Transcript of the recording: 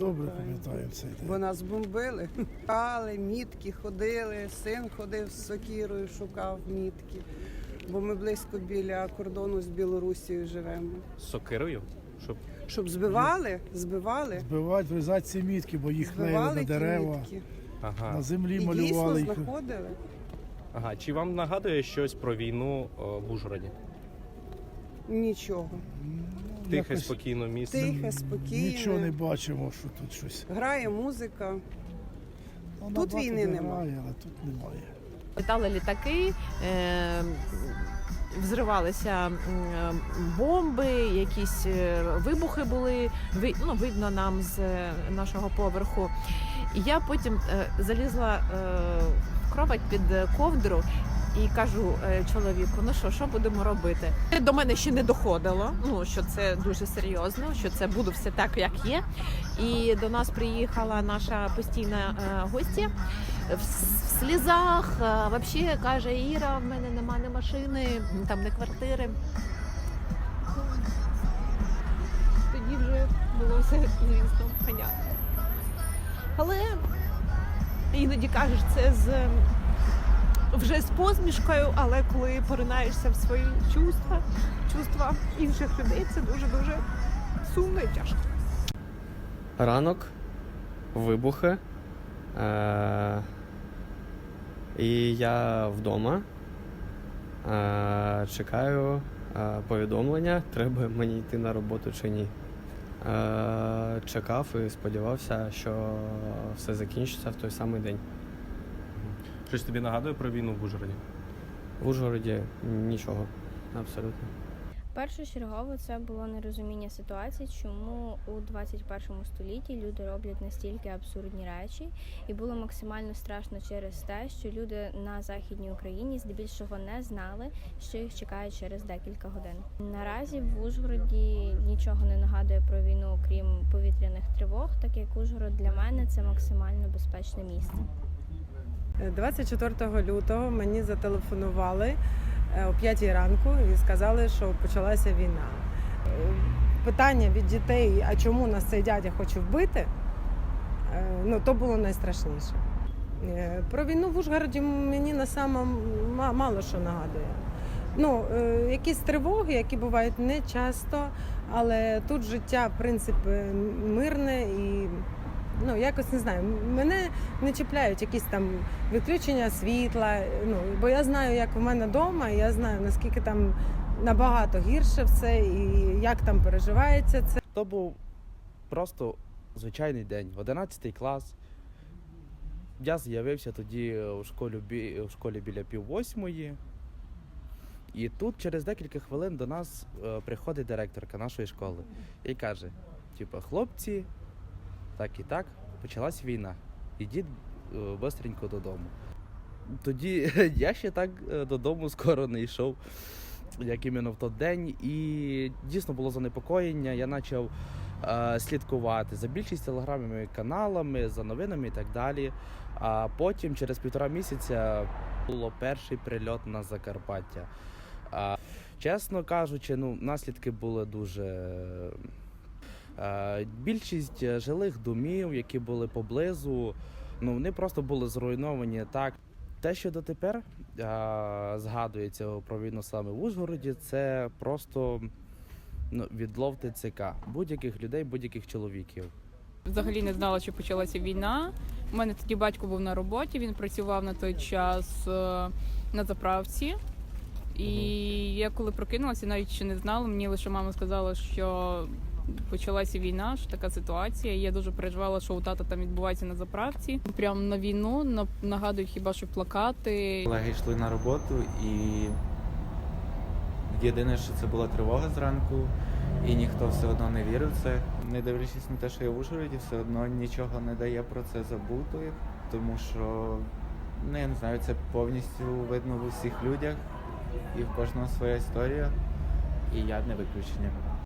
добре пам'ятаємо цей Бо нас бомбили. Шукали, мітки ходили, син ходив з сокірою, шукав мітки. Бо ми близько біля кордону з Білорусією живемо. З сокирою? Щоб Щоб збивали, збивали, Збивати, врізати ці мітки, бо їх клеїли збивали на ті дерева, мітки. ага. на землі І дійсно малювали їх. знаходили. ага. Чи вам нагадує щось про війну о, в Ужгороді? Нічого. Тихе, Якось спокійне місце. Тихе, спокійне. Нічого не бачимо, що тут щось. Грає музика. Ну, Тут набагато війни де нема. грає, але тут немає. Літали літаки, е, взривалися м, бомби, якісь е, вибухи були. Ви- ну, видно нам з е, нашого поверху. І я потім е, залізла е, в кровать під ковдру. І кажу е, чоловіку, ну що, що будемо робити? До мене ще не доходило, ну що це дуже серйозно, що це буде все так, як є. І до нас приїхала наша постійна е, гостя в слізах. е, Вообще каже, Іра, в мене нема ні машини, там не квартири. Тоді вже було все, звісно, понятно. Але іноді кажеш, це з вже з посмішкою, але коли поринаєшся в свої чувства, чувства інших людей, це дуже дуже сумно і тяжко. ранок, вибухи. Е- і я вдома е- чекаю е- повідомлення, треба мені йти на роботу чи ні. Е- чекав і сподівався, що все закінчиться в той самий день. Щось тобі нагадує про війну в Ужгороді? В Ужгороді нічого. Абсолютно. Першочергово це було нерозуміння ситуації, чому у 21 столітті люди роблять настільки абсурдні речі, і було максимально страшно через те, що люди на західній Україні здебільшого не знали, що їх чекає через декілька годин. Наразі в Ужгороді нічого не нагадує про війну, крім повітряних тривог, так як Ужгород для мене це максимально безпечне місце. 24 лютого мені зателефонували е, о 5 ранку і сказали, що почалася війна. Е, Питання від дітей, а чому нас цей дядя хоче вбити, е, ну то було найстрашніше. Про війну в Ужгороді мені на саме мало що нагадує. Ну, якісь тривоги, які бувають не часто, але тут життя, в принципі, мирне і ну, якось не знаю. Мене не чіпляють якісь там відключення світла. Ну, бо я знаю, як в мене вдома, і я знаю, наскільки там набагато гірше все, і як там переживається це. То був просто звичайний день, 11 клас. Я з'явився тоді у школі, у школі біля пів восьмої. І тут через декілька хвилин до нас е, приходить директорка нашої школи і каже: типу, хлопці, так і так, почалась війна. Ідіть е, бистренько додому. Тоді я ще так е, додому скоро не йшов, як іменно в той день. І дійсно було занепокоєння. Я почав е, слідкувати за більшість телеграмами каналами, за новинами і так далі. А потім, через півтора місяця, було перший прильот на Закарпаття. А, чесно кажучи, ну, наслідки були дуже. Е, Більшість е, жилих домів, які були поблизу, ну вони просто були зруйновані так. Те, що дотепер е, згадується про війну саме в Ужгороді, це просто ну, відлов ТЦК будь-яких людей, будь-яких чоловіків. Взагалі не знала, що почалася війна. У мене тоді батько був на роботі, він працював на той час на заправці. І я коли прокинулася, навіть ще не знала, мені лише мама сказала, що почалася війна, що така ситуація. Я дуже переживала, що у тата там відбувається на заправці. Прям на війну на- нагадують хіба що плакати. Колеги йшли на роботу і єдине, що це була тривога зранку, і ніхто все одно не вірив в це. Не дивлячись на те, що я в Ужгороді, все одно нічого не дає про це забути, тому що ну, не знаю, це повністю видно в усіх людях, і в кожного своя історія, і я не виключення.